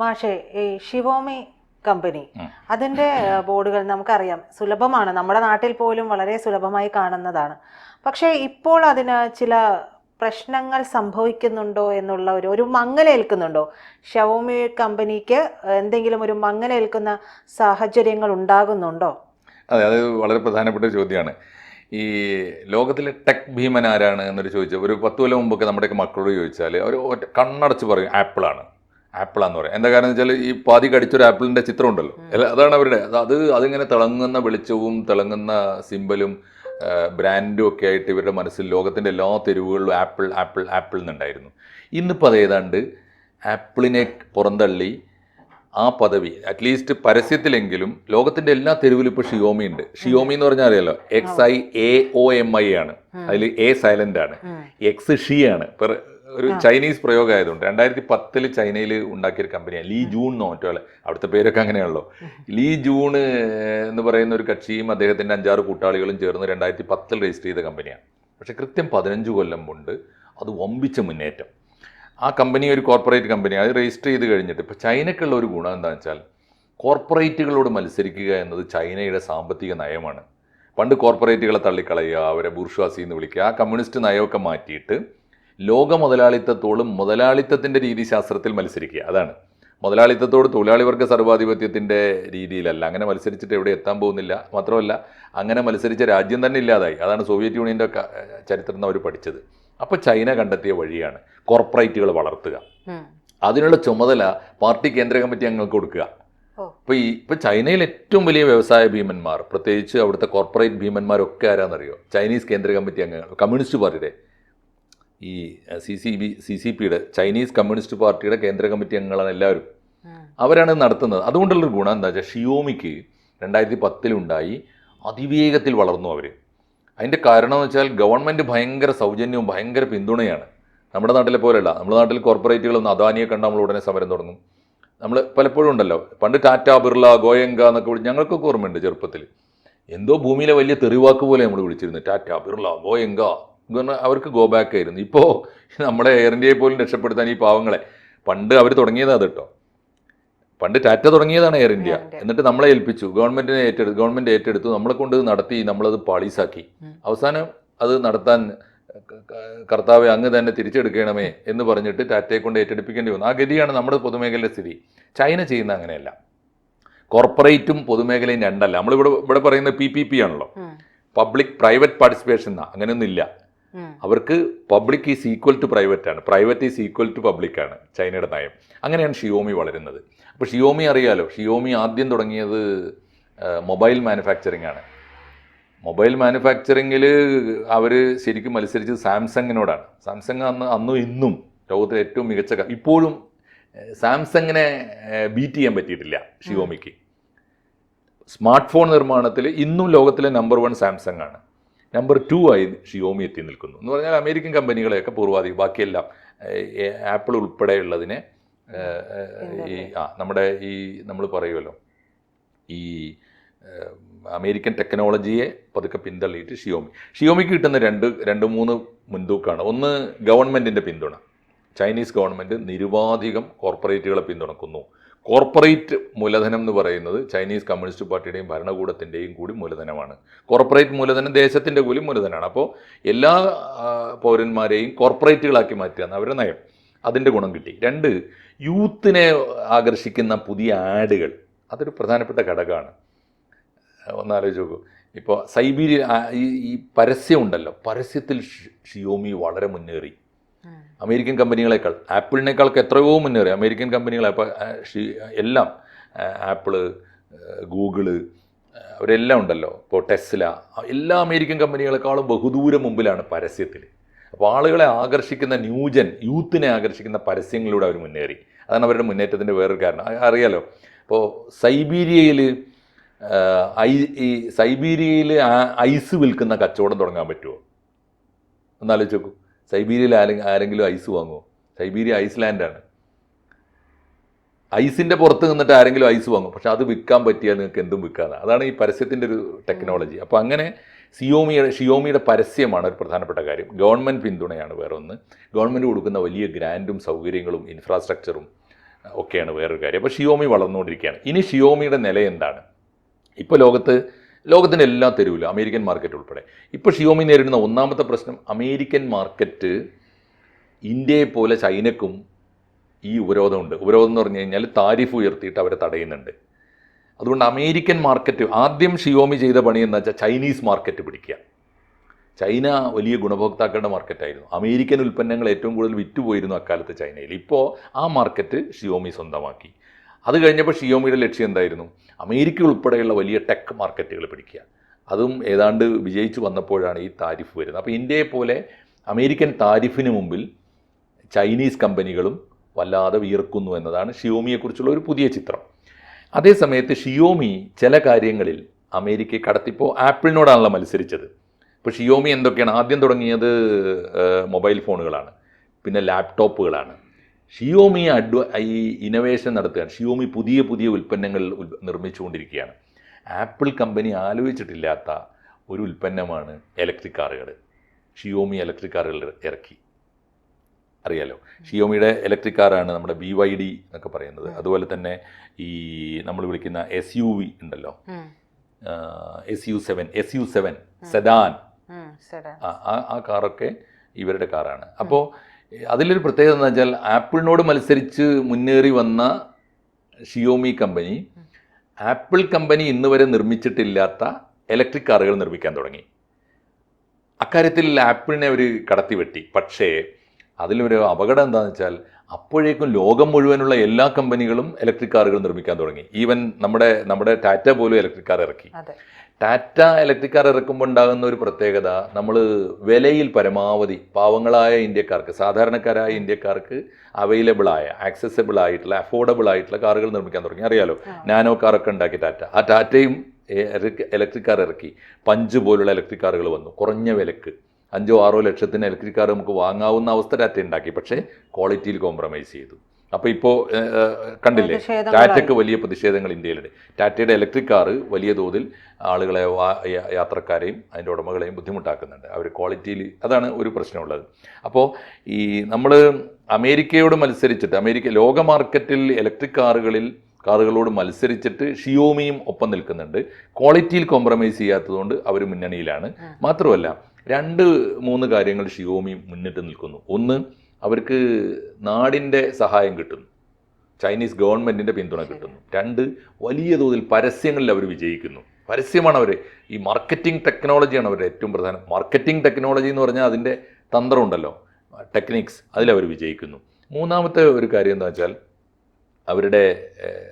മാഷെ ഈ ഷിവോമി കമ്പനി അതിന്റെ ബോർഡുകൾ നമുക്കറിയാം. സുലഭമാണ്. നമ്മുടെ നാട്ടിൽ പോലും വളരെ സുലഭമായി കാണുന്നതാണ്. പക്ഷേ ഇപ്പോൾ അതിന് ചില പ്രശ്നങ്ങൾ സംഭവിക്കുന്നുണ്ടോ എന്നുള്ള ഒരു ഒരു മങ്ങലേൽക്കുന്നുണ്ടോ? ഷവോമി കമ്പനിക്ക് എന്തെങ്കിലും ഒരു മങ്ങലേൽക്കുന്ന സാഹചര്യങ്ങൾ ഉണ്ടാകുന്നുണ്ടോ? അതെ അത് വളരെ പ്രധാനപ്പെട്ട ചോദ്യമാണ്. ഈ ലോകത്തിലെ ടെക് ഭീമൻ ആരാണ് എന്നൊരു ചോദിച്ചാൽ ഒരു പത്ത് കൊല്ലം മുമ്പൊക്കെ നമ്മുടെയൊക്കെ മക്കളോട് ചോദിച്ചാൽ അവർ കണ്ണടച്ച് പറയും ആപ്പിളാണ്. ആപ്പിളാന്ന് പറയാം. എന്താ കാരണം വെച്ചാൽ ഈ പാതി കടിച്ചൊരു ആപ്പിളിന്റെ ചിത്രം ഉണ്ടല്ലോ അല്ല അതാണ് അവരുടെ അത് അത് അതിങ്ങനെ തിളങ്ങുന്ന വെളിച്ചവും തിളങ്ങുന്ന സിമ്പലും ബ്രാൻഡും ഒക്കെ ആയിട്ട് ഇവരുടെ മനസ്സിൽ ലോകത്തിന്റെ എല്ലാ തെരുവുകളിലും ആപ്പിൾ ആപ്പിൾ ആപ്പിൾ എന്നുണ്ടായിരുന്നു. ഇന്നിപ്പോൾ അത് ഏതാണ്ട് ആപ്പിളിനെ പുറന്തള്ളി ആ പദവി അറ്റ്ലീസ്റ്റ് പരസ്യത്തിലെങ്കിലും ലോകത്തിന്റെ എല്ലാ തെരുവിലും ഇപ്പോൾ ഷിയോമി ഉണ്ട്. ഷിയോമി എന്ന് പറഞ്ഞാൽ അറിയാലോ X I A O M I ആണ്. അതിൽ എ സൈലന്റ് ആണ്. എക്സ് ഷി ആണ്. ഇപ്പൊ ഒരു ചൈനീസ് പ്രയോഗമായതുകൊണ്ട് രണ്ടായിരത്തി പത്തിൽ ചൈനയിൽ ഉണ്ടാക്കിയ ഒരു കമ്പനിയാണ് ലീ ജൂൺ എന്നോ മറ്റോ അല്ലെ? അവിടുത്തെ പേരൊക്കെ അങ്ങനെയാണല്ലോ. ലീ ജൂൺ എന്ന് പറയുന്ന ഒരു കക്ഷിയും അദ്ദേഹത്തിന്റെ അഞ്ചാറ് കൂട്ടാളികളും ചേർന്ന് രണ്ടായിരത്തി പത്തിൽ രജിസ്റ്റർ ചെയ്ത കമ്പനിയാണ് പക്ഷേ കൃത്യം പതിനഞ്ച് കൊല്ലം കൊണ്ട് അത് വമ്പിച്ച മുന്നേറ്റം. ആ കമ്പനി ഒരു കോർപ്പറേറ്റ് കമ്പനിയാണ് അത് രജിസ്റ്റർ ചെയ്ത് കഴിഞ്ഞിട്ട് ഇപ്പോൾ ചൈനയ്ക്കുള്ള ഒരു ഗുണം എന്താണെന്ന് വെച്ചാൽ കോർപ്പറേറ്റുകളോട് മത്സരിക്കുക എന്നത് ചൈനയുടെ സാമ്പത്തിക നയമാണ്. പണ്ട് കോർപ്പറേറ്റുകളെ തള്ളിക്കളയുക അവരെ ബൂർഷ്വാസി എന്ന് വിളിക്കുക ആ കമ്മ്യൂണിസ്റ്റ് നയമൊക്കെ മാറ്റിയിട്ട് ലോക മുതലാളിത്തത്തോടും മുതലാളിത്തത്തിന്റെ രീതിശാസ്ത്രത്തിൽ മത്സരിക്കുക. അതാണ്. മുതലാളിത്തത്തോട് തൊഴിലാളി വർഗ സർവാധിപത്യത്തിന്റെ രീതിയിലല്ല. അങ്ങനെ മത്സരിച്ചിട്ട് എവിടെ എത്താൻ പോകുന്നില്ല. മാത്രമല്ല അങ്ങനെ മത്സരിച്ച രാജ്യം തന്നെ ഇല്ലാതായി. അതാണ് സോവിയറ്റ് യൂണിയന്റെ ചരിത്രം ചരിത്രം അവർ പഠിച്ചത്. അപ്പോൾ ചൈന കണ്ടെത്തിയ വഴിയാണ് കോർപ്പറേറ്റുകൾ വളർത്തുക. അതിനുള്ള ചുമതല പാർട്ടി കേന്ദ്ര കമ്മിറ്റി അംഗങ്ങൾക്ക് കൊടുക്കുക. ഇപ്പോൾ ഈ ഇപ്പോൾ ചൈനയിൽ ഏറ്റവും വലിയ വ്യവസായ ഭീമന്മാർ പ്രത്യേകിച്ച് അവിടുത്തെ കോർപ്പറേറ്റ് ഭീമന്മാരൊക്കെ ആരാന്നറിയോ? ചൈനീസ് കേന്ദ്ര കമ്മിറ്റി അംഗങ്ങൾ കമ്മ്യൂണിസ്റ്റ് പാർട്ടിയുടെ ഈ C C B C C പിയുടെ ചൈനീസ് കമ്മ്യൂണിസ്റ്റ് പാർട്ടിയുടെ കേന്ദ്ര കമ്മിറ്റി അംഗങ്ങളാണ് എല്ലാവരും. അവരാണ് നടത്തുന്നത്. അതുകൊണ്ടുള്ളൊരു ഗുണം എന്താ വെച്ചാൽ ഷിയോമിക്ക് രണ്ടായിരത്തി പത്തിലുണ്ടായി അതിവേഗത്തിൽ വളർന്നു അവർ അതിന്റെ കാരണം എന്ന് വെച്ചാൽ ഗവൺമെന്റ് ഭയങ്കര സൗജന്യവും ഭയങ്കര പിന്തുണയാണ്. നമ്മുടെ നാട്ടിലെ പോലെയല്ല. നമ്മുടെ നാട്ടിൽ കോർപ്പറേറ്റുകളൊന്നും അദാനിയെ കണ്ട നമ്മൾ ഉടനെ സമരം തുടങ്ങും. നമ്മൾ പലപ്പോഴും ഉണ്ടല്ലോ. പണ്ട് ടാറ്റ ബിർള ഗോയങ്ക എന്നൊക്കെ വിളിച്ച് ഞങ്ങൾക്കൊക്കെ ഓർമ്മയുണ്ട് ചെറുപ്പത്തിൽ എന്തോ ഭൂമിയിലെ വലിയ തെറിവാക്ക് പോലെ നമ്മൾ വിളിച്ചിരുന്നു. ടാറ്റ ബിർള ഗോയങ്ക അവർക്ക് ഗോ ബാക്ക് ആയിരുന്നു. ഇപ്പോൾ നമ്മുടെ എയർ ഇന്ത്യയെ പോലും രക്ഷപ്പെടുത്താൻ ഈ പാവങ്ങളെ. പണ്ട് അവർ തുടങ്ങിയതാണ് അത് കേട്ടോ പണ്ട് ടാറ്റ തുടങ്ങിയതാണ് എയർ ഇന്ത്യ എന്നിട്ട് നമ്മളെ ഏൽപ്പിച്ചു. ഗവൺമെന്റിനെ ഏറ്റെടുത്തു ഗവൺമെന്റ് ഏറ്റെടുത്തു. നമ്മളെ കൊണ്ട് നടത്തി നമ്മളത് പാളീസാക്കി. അവസാനം അത് നടത്താൻ കർത്താവെ അങ്ങ് തന്നെ തിരിച്ചെടുക്കണമേ എന്ന് പറഞ്ഞിട്ട് ടാറ്റയെ കൊണ്ട് ഏറ്റെടുപ്പിക്കേണ്ടി വന്നു. ആ ഗതിയാണ് നമ്മുടെ പൊതുമേഖലയുടെ സ്ഥിതി. ചൈന ചെയ്യുന്ന അങ്ങനെയല്ല. കോർപ്പറേറ്റും പൊതുമേഖലയും രണ്ടല്ല. നമ്മളിവിടെ ഇവിടെ പറയുന്ന പി പി പി ആണല്ലോ. പബ്ലിക് പ്രൈവറ്റ് പാർട്ടിസിപ്പേഷൻ എന്നാ അങ്ങനെയൊന്നും ഇല്ല. അവർക്ക് public is equal to private ആണ്. Private is equal to public ആണ് ചൈനയുടെ നയം. അങ്ങനെയാണ് ഷിയോമി വളരുന്നത്. അപ്പോൾ ഷിയോമി അറിയാലോ? ഷിയോമി ആദ്യം തുടങ്ങിയത് മൊബൈൽ മാനുഫാക്ചറിങ് ആണ്. മൊബൈൽ മാനുഫാക്ചറിങ്ങിൽ അവർ ശരിക്കും മത്സരിച്ചത് സാംസങ്ങിനോടാണ്. സാംസങ് അന്ന് അന്നും ഇന്നും ലോകത്തിലെ ഏറ്റവും മികച്ച ഇപ്പോഴും സാംസങ്ങിനെ ബീറ്റ് ചെയ്യാൻ പറ്റിയിട്ടില്ല ഷിയോമിക്ക് സ്മാർട്ട് ഫോൺ നിർമ്മാണത്തിൽ ഇന്നും ലോകത്തിലെ നമ്പർ വൺ സാംസങ് ആണ്. നമ്പർ ടു ആയി ഷിയോമി എത്തി നിൽക്കുന്നു. എന്ന് പറഞ്ഞാൽ അമേരിക്കൻ കമ്പനികളെയൊക്കെ പൂർവാധികം ബാക്കിയെല്ലാം ആപ്പിൾ ഉൾപ്പെടെയുള്ളതിനെ ഈ ആ നമ്മുടെ ഈ നമ്മൾ പറയുമല്ലോ ഈ അമേരിക്കൻ ടെക്നോളജിയെ പതുക്കെ പിന്തള്ളിയിട്ട് ഷിയോമി. ഷിയോമിക്ക് കിട്ടുന്ന രണ്ട് രണ്ട് മൂന്ന് മുൻതൂക്കാണ്. ഒന്ന് ഗവൺമെന്റിന്റെ പിന്തുണ. ചൈനീസ് ഗവൺമെന്റ് നിരുപാധികം കോർപ്പറേറ്റുകളെ പിന്തുണക്കുന്നു. കോർപ്പറേറ്റ് മൂലധനം എന്ന് പറയുന്നത് ചൈനീസ് കമ്മ്യൂണിസ്റ്റ് പാർട്ടിയുടെയും ഭരണകൂടത്തിന്റെയും കൂടി മൂലധനമാണ്. കോർപ്പറേറ്റ് മൂലധനം ദേശത്തിന്റെ കൂടി മൂലധനമാണ്. അപ്പോൾ എല്ലാ പൗരന്മാരെയും കോർപ്പറേറ്റുകളാക്കി മാറ്റുക എന്ന് അവരുടെ നയം. അതിന്റെ ഗുണം കിട്ടി. രണ്ട് യൂത്തിനെ ആകർഷിക്കുന്ന പുതിയ ആഡുകൾ. അതൊരു പ്രധാനപ്പെട്ട ഘടകമാണ്. ഒന്നാലോചിച്ച് നോക്കൂ. ഇപ്പോൾ സൈബീരിയ ഈ പരസ്യം ഉണ്ടല്ലോ. പരസ്യത്തിൽ ഷിയോമി വളരെ മുന്നേറി. അമേരിക്കൻ കമ്പനികളെക്കാൾ ആപ്പിളിനേക്കാൾക്ക് എത്രയോ മുന്നേറി അമേരിക്കൻ കമ്പനികളെ അപ്പോൾ എല്ലാം ആപ്പിൾ ഗൂഗിൾ അവരെല്ലാം ഉണ്ടല്ലോ. ഇപ്പോൾ ടെസ്ല എല്ലാ അമേരിക്കൻ കമ്പനികളെക്കാളും ബഹുദൂരം മുമ്പിലാണ് പരസ്യത്തിൽ അപ്പോൾ ആളുകളെ ആകർഷിക്കുന്ന ന്യൂജൻ യൂത്തിനെ ആകർഷിക്കുന്ന പരസ്യങ്ങളിലൂടെ അവർ മുന്നേറി. അതാണ് അവരുടെ മുന്നേറ്റത്തിന്റെ വേറൊരു കാരണം. അറിയാലോ ഇപ്പോൾ സൈബീരിയയിൽ ഐ ഈ സൈബീരിയയിൽ ഐസ് വിൽക്കുന്ന കച്ചവടം തുടങ്ങാൻ പറ്റുമോ ഒന്നാലോചിച്ച് നോക്കൂ. സൈബീരിയയിൽ ആരെ ആരെങ്കിലും ഐസ് വാങ്ങുമോ സൈബീരിയ ഐസ്ലാൻഡാണ്. ഐസിന്റെ പുറത്ത് നിന്നിട്ട് ആരെങ്കിലും ഐസ് വാങ്ങും. പക്ഷെ അത് വിൽക്കാൻ പറ്റിയാൽ നിങ്ങൾക്ക് എന്തും വിൽക്കാതെ അതാണ് ഈ പരസ്യത്തിന്റെ ഒരു ടെക്നോളജി. അപ്പോൾ അങ്ങനെ സിയോമിയുടെ ഷിയോമിയുടെ പരസ്യമാണ് ഒരു പ്രധാനപ്പെട്ട കാര്യം. ഗവൺമെന്റ് പിന്തുണയാണ് വേറെ ഒന്ന് ഗവൺമെന്റ് കൊടുക്കുന്ന വലിയ ഗ്രാൻഡും സൗകര്യങ്ങളും ഇൻഫ്രാസ്ട്രക്ചറും ഒക്കെയാണ് വേറൊരു കാര്യം. അപ്പോൾ ഷിയോമി വളർന്നുകൊണ്ടിരിക്കുകയാണ്. ഇനി ഷിയോമിയുടെ നില എന്താണ്? ഇപ്പോൾ ലോകത്ത് ലോകത്തിന്റെ എല്ലാ തെരുവിലും അമേരിക്കൻ മാർക്കറ്റ് ഉൾപ്പെടെ. ഇപ്പോൾ ഷിയോമി നേരിടുന്ന ഒന്നാമത്തെ പ്രശ്നം അമേരിക്കൻ മാർക്കറ്റ് ഇന്ത്യയെ പോലെ ചൈനക്കും ഈ ഉപരോധമുണ്ട്. ഉപരോധം എന്ന് പറഞ്ഞു കഴിഞ്ഞാൽ താരിഫ് ഉയർത്തിയിട്ട് അവരെ തടയുന്നുണ്ട്. അതുകൊണ്ട് അമേരിക്കൻ മാർക്കറ്റ് ആദ്യം ഷിയോമി ചെയ്ത പണി എന്ന് വെച്ചാൽ ചൈനീസ് മാർക്കറ്റ് പിടിക്കുക. ചൈന വലിയ ഗുണഭോക്താക്കളുടെ മാർക്കറ്റായിരുന്നു അമേരിക്കൻ ഉൽപ്പന്നങ്ങൾ ഏറ്റവും കൂടുതൽ വിറ്റുപോയിരുന്നു അക്കാലത്ത് ചൈനയിൽ. ഇപ്പോൾ ആ മാർക്കറ്റ് ഷിയോമി സ്വന്തമാക്കി. അത് കഴിഞ്ഞപ്പോൾ ഷിയോമിയുടെ ലക്ഷ്യം എന്തായിരുന്നു? അമേരിക്ക ഉൾപ്പെടെയുള്ള വലിയ ടെക് മാർക്കറ്റുകൾ പിടിക്കുക. അതും ഏതാണ്ട് വിജയിച്ചു വന്നപ്പോഴാണ് ഈ താരിഫ് വരുന്നത്. അപ്പോൾ ഇന്ത്യയെ പോലെ അമേരിക്കൻ താരിഫിന് മുമ്പിൽ ചൈനീസ് കമ്പനികളും വല്ലാതെ വിയർക്കുന്നു എന്നതാണ് ഷിയോമിയെക്കുറിച്ചുള്ള ഒരു പുതിയ ചിത്രം. അതേസമയത്ത് ഷിയോമി ചില കാര്യങ്ങളിൽ അമേരിക്കയെ കടത്തിപ്പോൾ ആപ്പിളിനോടാണല്ലോ മത്സരിച്ചത്. ഇപ്പോൾ ഷിയോമി എന്തൊക്കെയാണ്? ആദ്യം തുടങ്ങിയത് മൊബൈൽ ഫോണുകളാണ്. പിന്നെ ലാപ്ടോപ്പുകളാണ്. ഷിയോമി അഡ്വ ഈ ഇന്നോവേഷൻ നടത്തുകയാണ്. ഷിയോമി പുതിയ പുതിയ ഉൽപ്പന്നങ്ങൾ നിർമ്മിച്ചുകൊണ്ടിരിക്കുകയാണ്. ആപ്പിൾ കമ്പനി ആലോചിച്ചിട്ടില്ലാത്ത ഒരു ഉൽപ്പന്നമാണ് ഇലക്ട്രിക് കാറുകൾ ഷിയോമി ഇലക്ട്രിക് കാറുകൾ ഇറക്കി. അറിയാലോ? ഷിയോമിയുടെ ഇലക്ട്രിക് കാറാണ് നമ്മുടെ ബി വൈ ഡി എന്നൊക്കെ പറയുന്നത്. അതുപോലെ തന്നെ ഈ നമ്മൾ വിളിക്കുന്ന എസ് യു വി ഉണ്ടല്ലോ. S U seven S U seven sedan ആ കാറൊക്കെ ഇവരുടെ കാറാണ് അപ്പോൾ അതിലൊരു പ്രത്യേകത എന്ന് വെച്ചാൽ ആപ്പിളിനോട് മത്സരിച്ച് മുന്നേറി വന്ന ഷിയോമി കമ്പനി ആപ്പിൾ കമ്പനി ഇന്ന് വരെ നിർമ്മിച്ചിട്ടില്ലാത്ത ഇലക്ട്രിക് കാറുകൾ നിർമ്മിക്കാൻ തുടങ്ങി. അക്കാര്യത്തിൽ ആപ്പിളിനെ അവർ കടത്തി വെട്ടി. പക്ഷേ അതിലൊരു അപകടം എന്താണെന്ന് വെച്ചാൽ അപ്പോഴേക്കും ലോകം മുഴുവനുള്ള എല്ലാ കമ്പനികളും ഇലക്ട്രിക് കാറുകൾ നിർമ്മിക്കാൻ തുടങ്ങി. ഈവൻ നമ്മുടെ നമ്മുടെ ടാറ്റ പോലും ഇലക്ട്രിക് കാർ ഇറക്കി. ടാറ്റ ഇലക്ട്രിക് കാർ ഇറക്കുമ്പോൾ ഉണ്ടാകുന്ന ഒരു പ്രത്യേകത നമ്മൾ വിലയിൽ പരമാവധി പാവങ്ങളായ ഇന്ത്യക്കാർക്ക് സാധാരണക്കാരായ ഇന്ത്യക്കാർക്ക് അവൈലബിൾ ആയ ആക്സസബിൾ ആയിട്ടുള്ള അഫോർഡബിൾ ആയിട്ടുള്ള കാറുകൾ നിർമ്മിക്കാൻ തുടങ്ങി. അറിയാലോ? നാനോ കാറൊക്കെ ഉണ്ടാക്കി ടാറ്റ ആ ടാറ്റയും ഇലക്ട്രിക് കാർ ഇറക്കി. പഞ്ച് പോലുള്ള ഇലക്ട്രിക് കാറുകൾ വന്നു. കുറഞ്ഞ വിലക്ക്. അഞ്ചോ ആറോ ലക്ഷത്തിന് ഇലക്ട്രിക് കാർ നമുക്ക് വാങ്ങാവുന്ന അവസ്ഥ ടാറ്റ ഉണ്ടാക്കി. പക്ഷേ ക്വാളിറ്റിയിൽ കോംപ്രമൈസ് ചെയ്തു. അപ്പോൾ ഇപ്പോൾ കണ്ടില്ലേ. ടാറ്റയ്ക്ക് വലിയ പ്രതിഷേധങ്ങൾ ഇന്ത്യയിലുണ്ട്. ടാറ്റയുടെ ഇലക്ട്രിക് കാറ് വലിയ തോതിൽ ആളുകളെ യാത്രക്കാരെയും അതിന്റെ ഉടമകളെയും ബുദ്ധിമുട്ടാക്കുന്നുണ്ട്. അവർ ക്വാളിറ്റിയിൽ അതാണ് ഒരു പ്രശ്നമുള്ളത്. അപ്പോൾ ഈ നമ്മൾ അമേരിക്കയോട് മത്സരിച്ചിട്ട് അമേരിക്ക ലോക മാർക്കറ്റിൽ ഇലക്ട്രിക് കാറുകളിൽ കാറുകളോട് മത്സരിച്ചിട്ട് ഷിയോമിയും ഒപ്പം നിൽക്കുന്നുണ്ട്. ക്വാളിറ്റിയിൽ കോംപ്രമൈസ് ചെയ്യാത്തതുകൊണ്ട് അവർ മുന്നണിയിലാണ്. മാത്രമല്ല രണ്ട് മൂന്ന് കാര്യങ്ങൾ ഷിയോമി മുന്നിട്ട് നിൽക്കുന്നു. ഒന്ന് അവർക്ക് നാടിന്റെ സഹായം കിട്ടുന്നു. ചൈനീസ് ഗവൺമെന്റിന്റെ പിന്തുണ കിട്ടുന്നു. രണ്ട് വലിയ തോതിൽ പരസ്യങ്ങളിൽ അവർ വിജയിക്കുന്നു. പരസ്യമാണ് അവർ ഈ മാർക്കറ്റിംഗ് ടെക്നോളജിയാണ് അവരുടെ ഏറ്റവും പ്രധാനം. മാർക്കറ്റിംഗ് ടെക്നോളജി എന്ന് പറഞ്ഞാൽ അതിന്റെ തന്ത്രമുണ്ടല്ലോ ടെക്നിക്സ് അതിലവർ വിജയിക്കുന്നു. മൂന്നാമത്തെ ഒരു കാര്യം എന്താ വെച്ചാൽ അവരുടെ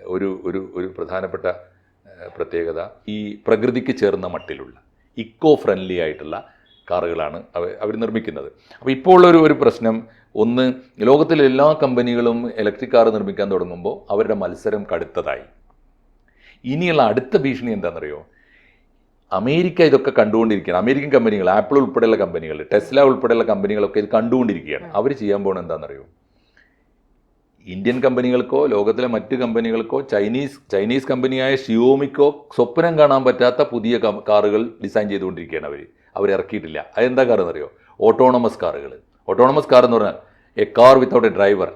ഒരു ഒരു ഒരു പ്രധാനപ്പെട്ട പ്രത്യേകത ഈ പ്രകൃതിക്ക് ചേർന്ന മട്ടിലുള്ള ഇക്കോ ഫ്രണ്ട്ലി ആയിട്ടുള്ള കാറുകളാണ് അവർ അവർ നിർമ്മിക്കുന്നത്. അപ്പോൾ ഇപ്പോൾ ഉള്ളൊരു ഒരു പ്രശ്നം ഒന്ന് ലോകത്തിലെ എല്ലാ കമ്പനികളും ഇലക്ട്രിക് കാർ നിർമ്മിക്കാൻ തുടങ്ങുമ്പോൾ അവരുടെ മത്സരം കടുത്തതായി. ഇനിയുള്ള അടുത്ത ഭീഷണി എന്താണെന്നറിയോ അമേരിക്ക ഇതൊക്കെ കണ്ടുകൊണ്ടിരിക്കുകയാണ്. അമേരിക്കൻ കമ്പനികൾ ആപ്പിൾ ഉൾപ്പെടെയുള്ള കമ്പനികൾ ടെസ്ല ഉൾപ്പെടെയുള്ള കമ്പനികളൊക്കെ ഇത് കണ്ടുകൊണ്ടിരിക്കുകയാണ്. അവർ ചെയ്യാൻ പോകുന്നത് എന്താണെന്നറിയോ ഇന്ത്യൻ കമ്പനികൾക്കോ ലോകത്തിലെ മറ്റ് കമ്പനികൾക്കോ ചൈനീസ് ചൈനീസ് കമ്പനിയായ ഷിയോമിക്കോ സ്വപ്നം കാണാൻ പറ്റാത്ത പുതിയ കാറുകൾ ഡിസൈൻ ചെയ്തുകൊണ്ടിരിക്കുകയാണ് അവർ അവർ ഇറക്കിയിട്ടില്ല അതെന്താ കാർ എന്നറിയോ? ഓട്ടോണമസ് കാറുകൾ ഓട്ടോണമസ് കാർ എന്ന് പറഞ്ഞാൽ a car without a driver.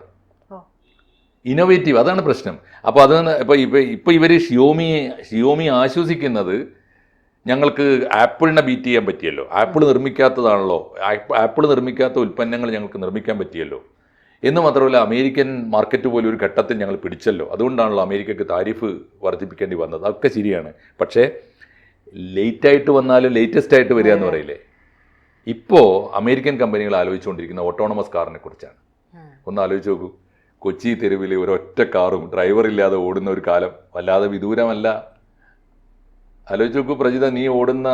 Innovative അതാണ് പ്രശ്നം. അപ്പോൾ അത് ഇപ്പോൾ ഇപ്പോൾ ഇപ്പോൾ ഇവർ ഷിയോമി ഷിയോമി ആശ്വസിക്കുന്നത് ഞങ്ങൾക്ക് ആപ്പിളിനെ ബീറ്റ് ചെയ്യാൻ പറ്റിയല്ലോ. ആപ്പിൾ നിർമ്മിക്കാത്തതാണല്ലോ. ആപ്പിൾ നിർമ്മിക്കാത്ത ഉൽപ്പന്നങ്ങൾ ഞങ്ങൾക്ക് നിർമ്മിക്കാൻ പറ്റിയല്ലോ. എന്ന് മാത്രമല്ല അമേരിക്കൻ മാർക്കറ്റ് പോലും ഒരു ഘട്ടത്തിൽ ഞങ്ങൾ പിടിച്ചല്ലോ. അതുകൊണ്ടാണല്ലോ അമേരിക്കയ്ക്ക് താരിഫ് വർദ്ധിപ്പിക്കേണ്ടി വന്നത്. അതൊക്കെ ശരിയാണ്. പക്ഷേ ലേറ്റായിട്ട് വന്നാലും ലേറ്റസ്റ്റ് ആയിട്ട് വരിക എന്ന് പറയില്ലേ? ഇപ്പോൾ അമേരിക്കൻ കമ്പനികൾ ആലോചിച്ചുകൊണ്ടിരിക്കുന്ന ഓട്ടോണമസ് കാറിനെ കുറിച്ചാണ്. ഒന്ന് ആലോചിച്ച് നോക്കൂ. കൊച്ചി തെരുവിൽ ഒരൊറ്റ കാറും ഡ്രൈവർ ഇല്ലാതെ ഓടുന്ന ഒരു കാലം. വല്ലാതെ വിദൂരമല്ല. ആലോചിച്ച് നോക്കൂ പ്രജിത നീ ഓടുന്ന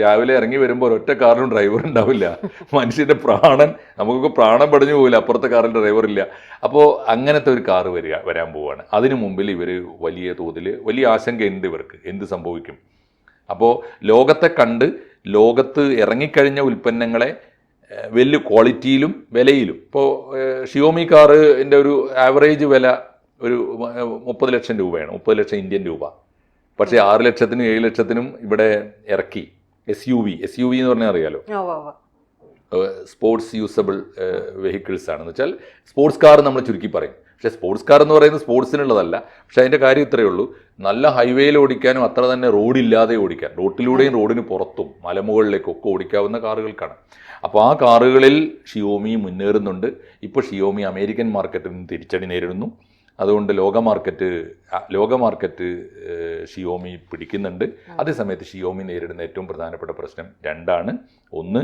രാവിലെ ഇറങ്ങി വരുമ്പോൾ ഒരൊറ്റ കാറിനും ഡ്രൈവർ ഉണ്ടാവില്ല. മനുഷ്യന്റെ പ്രാണൻ നമുക്കൊക്കെ പ്രാണൻ പടഞ്ഞു പോകില്ല അപ്പുറത്തെ കാറിൽ ഡ്രൈവർ ഇല്ല. അപ്പോൾ അങ്ങനത്തെ ഒരു കാറ് വരിക വരാൻ പോവുകയാണ് അതിനു മുമ്പിൽ ഇവർ വലിയ തോതിൽ വലിയ ആശങ്കയുണ്ട് ഇവർക്ക്? എന്ത് സംഭവിക്കും? അപ്പോൾ ലോകത്തെ കണ്ട് ലോകത്ത് ഇറങ്ങിക്കഴിഞ്ഞ ഉൽപ്പന്നങ്ങളെ വലിയ ക്വാളിറ്റിയിലും വിലയിലും. ഇപ്പോൾ ഷിയോമി കാറിന്റെ ഒരു ആവറേജ് വില ഒരു മുപ്പത് ലക്ഷം രൂപയാണ്. മുപ്പത് ലക്ഷം ഇന്ത്യൻ രൂപ. പക്ഷേ ആറ് ലക്ഷത്തിനും ഏഴ് ലക്ഷത്തിനും ഇവിടെ ഇറക്കി. S U V S U V എന്ന് പറഞ്ഞാൽ അറിയാലോ? സ്പോർട്സ് യൂസബിൾ വെഹിക്കിൾസ് ആണെന്ന് വെച്ചാൽ സ്പോർട്സ് കാർ നമ്മൾ ചുരുക്കി പറയും. പക്ഷേ സ്പോർട്സ് കാർ എന്ന് പറയുന്നത് സ്പോർട്സിനുള്ളതല്ല പക്ഷേ അതിന്റെ കാര്യം ഇത്രയേ ഉള്ളൂ. നല്ല ഹൈവേയിൽ ഓടിക്കാനും അത്ര തന്നെ റോഡില്ലാതെ ഓടിക്കാൻ. റോട്ടിലൂടെയും റോഡിന് പുറത്തും മലമുകളിലേക്കും ഒക്കെ ഓടിക്കാവുന്ന കാറുകൾക്കാണ്. അപ്പോൾ ആ കാറുകളിൽ ഷിയോമി മുന്നേറുന്നുണ്ട്. ഇപ്പോൾ ഷിയോമി അമേരിക്കൻ മാർക്കറ്റിൽ നിന്ന് തിരിച്ചടി നേരിടുന്നു. അതുകൊണ്ട് ലോക മാർക്കറ്റ് ലോക മാർക്കറ്റ് ഷിയോമി പിടിക്കുന്നുണ്ട്. അതേസമയത്ത് ഷിയോമി നേരിടുന്ന ഏറ്റവും പ്രധാനപ്പെട്ട പ്രശ്നം രണ്ടാണ്. ഒന്ന്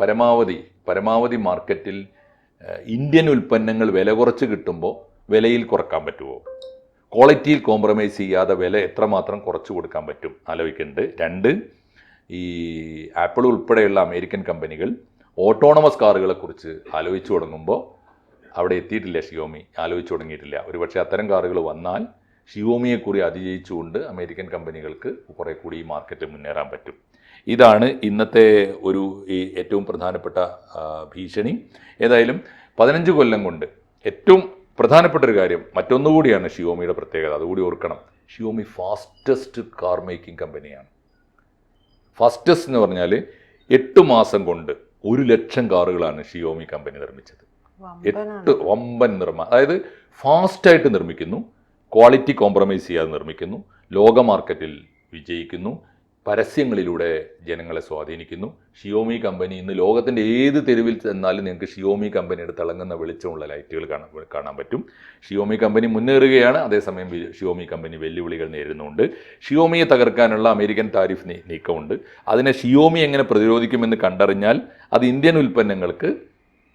പരമാവധി പരമാവധി മാർക്കറ്റിൽ ഇന്ത്യൻ ഉൽപ്പന്നങ്ങൾ വില കുറച്ച് കിട്ടുമ്പോൾ വിലയിൽ കുറയ്ക്കാൻ പറ്റുമോ ക്വാളിറ്റിയിൽ കോംപ്രമൈസ് ചെയ്യാതെ വില എത്രമാത്രം കുറച്ച് കൊടുക്കാൻ പറ്റും? ആലോചിക്കുന്നുണ്ട് രണ്ട് ഈ ആപ്പിൾ ഉൾപ്പെടെയുള്ള അമേരിക്കൻ കമ്പനികൾ ഓട്ടോണമസ് കാറുകളെക്കുറിച്ച് ആലോചിച്ചു തുടങ്ങുമ്പോൾ അവിടെ എത്തിയിട്ടില്ല ഷിയോമി ആലോചിച്ചു തുടങ്ങിയിട്ടില്ല. ഒരുപക്ഷെ അത്തരം കാറുകൾ വന്നാൽ ഷിയോമിയെക്കുറി അതിജയിച്ചുകൊണ്ട് അമേരിക്കൻ കമ്പനികൾക്ക് കുറെ കൂടി ഈ മുന്നേറാൻ പറ്റും. ഇതാണ് ഇന്നത്തെ ഒരു ഈ ഏറ്റവും പ്രധാനപ്പെട്ട ഭീഷണി. ഏതായാലും പതിനഞ്ച് കൊല്ലം കൊണ്ട് ഏറ്റവും പ്രധാനപ്പെട്ട ഒരു കാര്യം മറ്റൊന്നുകൂടിയാണ് ഷിയോമിയുടെ പ്രത്യേകത. അതുകൂടി ഓർക്കണം. ഷിയോമി ഫാസ്റ്റസ്റ്റ് കാർ മേക്കിംഗ് കമ്പനിയാണ് ഫാസ്റ്റസ്റ്റ് എന്ന് പറഞ്ഞാൽ എട്ട് മാസം കൊണ്ട് ഒരു ലക്ഷം കാറുകളാണ് ഷിയോമി കമ്പനി നിർമ്മിച്ചത്. എട്ട് വമ്പൻ നിർമ്മ അതായത് ഫാസ്റ്റായിട്ട് നിർമ്മിക്കുന്നു ക്വാളിറ്റി കോംപ്രമൈസ് ചെയ്യാതെ നിർമ്മിക്കുന്നു ലോക മാർക്കറ്റിൽ വിജയിക്കുന്നു പരസ്യങ്ങളിലൂടെ ജനങ്ങളെ സ്വാധീനിക്കുന്നു. ഷിയോമി കമ്പനി ഇന്ന് ലോകത്തിന്റെ ഏത് തെരുവിൽ ചെന്നാലും നിങ്ങൾക്ക് ഷിയോമി കമ്പനിയുടെ തിളങ്ങുന്ന വെളിച്ചമുള്ള ലൈറ്റുകൾ കാണാൻ കാണാൻ പറ്റും. ഷിയോമി കമ്പനി മുന്നേറുകയാണ്. അതേസമയം ഷിയോമി കമ്പനി വെല്ലുവിളികൾ നേരിടുന്നുണ്ട്. ഷിയോമിയെ തകർക്കാനുള്ള അമേരിക്കൻ താരിഫ് നീക്കമുണ്ട്. അതിനെ ഷിയോമി എങ്ങനെ പ്രതിരോധിക്കുമെന്ന് കണ്ടറിഞ്ഞാൽ അത് ഇന്ത്യൻ ഉൽപ്പന്നങ്ങൾക്ക്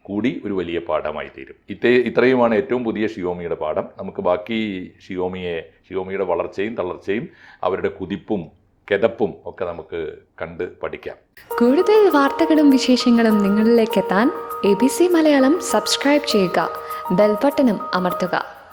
കൂടി ഒരു വലിയ പാഠമായി തീരും. ഇത്തേ ഇത്രയുമാണ് ഏറ്റവും പുതിയ ഷിയോമിയുടെ പാഠം. നമുക്ക് ബാക്കി ഷിയോമിയെ ഷിയോമിയുടെ വളർച്ചയും തളർച്ചയും അവരുടെ കുതിപ്പും കിതപ്പും ഒക്കെ നമുക്ക് കണ്ട് പഠിക്കാം. കൂടുതൽ വാർത്തകളും വിശേഷങ്ങളും നിങ്ങളിലേക്ക് എത്താൻ A B C Malayalam subscribe ചെയ്യുക. ബെൽബട്ടനും അമർത്തുക.